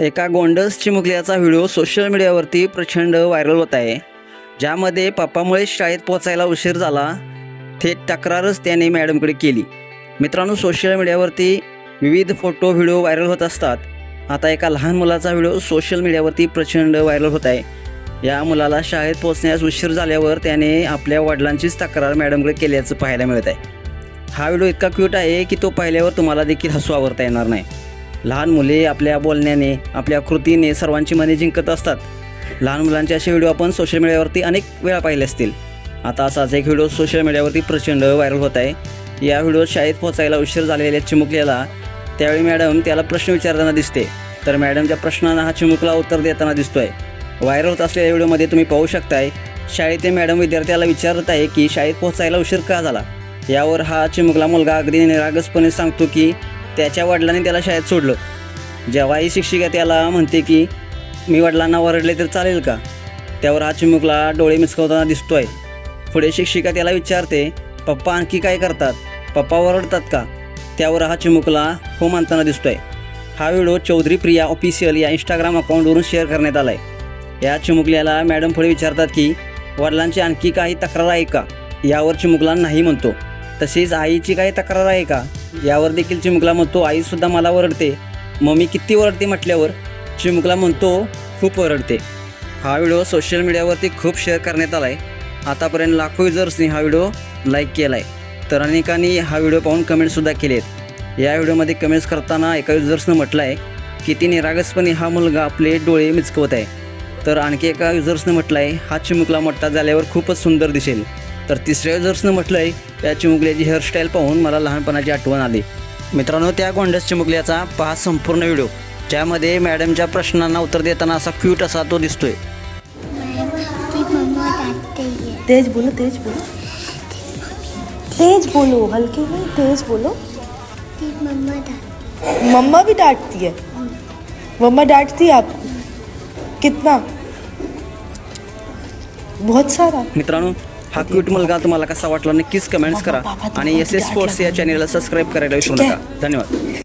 एका गोंडस चिमुकल्याचा video social मीडियावरती प्रचंड व्हायरल होत आहे. ज्यामध्ये पप्पामुळे शाळेत पोचायला उशीर झाला थेट तक्रारच त्याने मॅडमकडे केली. मित्रांनो सोशल मीडियावरती विविध फोटो व्हिडिओ व्हायरल होत असतात. आता एका लहान मुलाचा व्हिडिओ सोशल मीडियावरती प्रचंड व्हायरल होत आहे. या मुलाला शाळेत पोचण्यास उशीर झाल्यावर त्याने आपल्या वडिलांचीच तक्रार मॅडमकडे केल्याचं पाहायला मिळत आहे. हा व्हिडिओ इतका क्यूट आहे की तो पाहिल्यावर तुम्हाला देखील हसू आवरता येणार नाही. लहान मुले आपल्या बोलण्याने आपल्या कृतीने सर्वांची मने जिंकत असतात. लहान मुलांचे असे व्हिडिओ आपण सोशल मीडियावरती अनेक वेळा पाहिले असतील. आता असाच एक व्हिडिओ सोशल मीडियावरती प्रचंड व्हायरल होत आहे. या व्हिडिओत शाळेत पोचायला उशीर झालेल्या चिमुकल्याला त्यावेळी मॅडम त्याला प्रश्न विचारताना दिसते. तर मॅडमच्या प्रश्नांना हा चिमुकला उत्तर देताना दिसतोय. व्हायरल होत असलेल्या व्हिडिओमध्ये तुम्ही पाहू शकताय शाळेतील मॅडम विद्यार्थ्याला विचारत आहे की शाळेत पोचायला उशीर का झाला? यावर हा चिमुकला मुलगा अगदी निरागसपणे सांगतो की त्याच्या वडिलांनी त्याला शाळेत सोडलं. जेव्हाही शिक्षिका त्याला म्हणते की मी वडिलांना ओरडले तर चालेल का? त्यावर हा चिमुकला डोळे मिचकवताना दिसतोय. पुढे शिक्षिका त्याला विचारते पप्पा आणखी काय करतात? पप्पा ओरडतात का? त्यावर हा चिमुकला हो म्हणताना दिसतोय. हा व्हिडिओ चौधरी प्रिया ऑफिशियल या इंस्टाग्राम अकाउंटवरून शेअर करण्यात आला आहे या चिमुकल्याला मॅडम पुढे विचारतात की वडिलांची आणखी काही तक्रार आहे का? यावर चिमुकला नाही म्हणतो. तसेच आईची काही तक्रार आहे का? यावर देखील चिमुकला म्हणतो आईसुद्धा मला ओरडते. मम्मी किती ओरडते म्हटल्यावर? चिमुकला म्हणतो खूप ओरडते. हा व्हिडिओ सोशल मीडियावरती खूप शेअर करण्यात आला आहे आतापर्यंत लाखो युजर्सनी हा व्हिडिओ लाईक केला आहे तर अनेकांनी हा व्हिडिओ पाहून कमेंटसुद्धा केले आहेत या व्हिडिओमध्ये कमेंट्स करताना एका युजर्सनं म्हटलं आहे की ती निरागसपणे हा मुलगा आपले डोळे मिचकवत आहे. तर आणखी एका युजर्सनं म्हटलं आहे हा चिमुकला मोठा झाल्यावर खूपच सुंदर दिसेल. तर तिसऱ्या युजर्सनं म्हटलं आहे त्या चिमुकल्याची हेअरस्टाईल पाहून मला लहानपणाची आठवण आली. मित्रांनो त्या गोंडस चिमुकल्याचा पहा संपूर्ण व्हिडिओ ज्यामध्ये मॅडमच्या प्रश्नांना उत्तर देताना असा क्यूट असा तो दिसतोय. तेज बोलो तेज बोलो. तेज बोलो हल्के में तेज बोलो. मम्मा भी डांटती है। मम्मा डांटती है आपको। कितना? बहुत सारा। मित्रांनो हा क्यूट मुलगा तुम्हाला कसा वाटला नक्कीच कमेंट्स करा. आणि एस एस स्पोर्ट्स या चॅनेलला सबस्क्राईब करायला विसरू नका. धन्यवाद.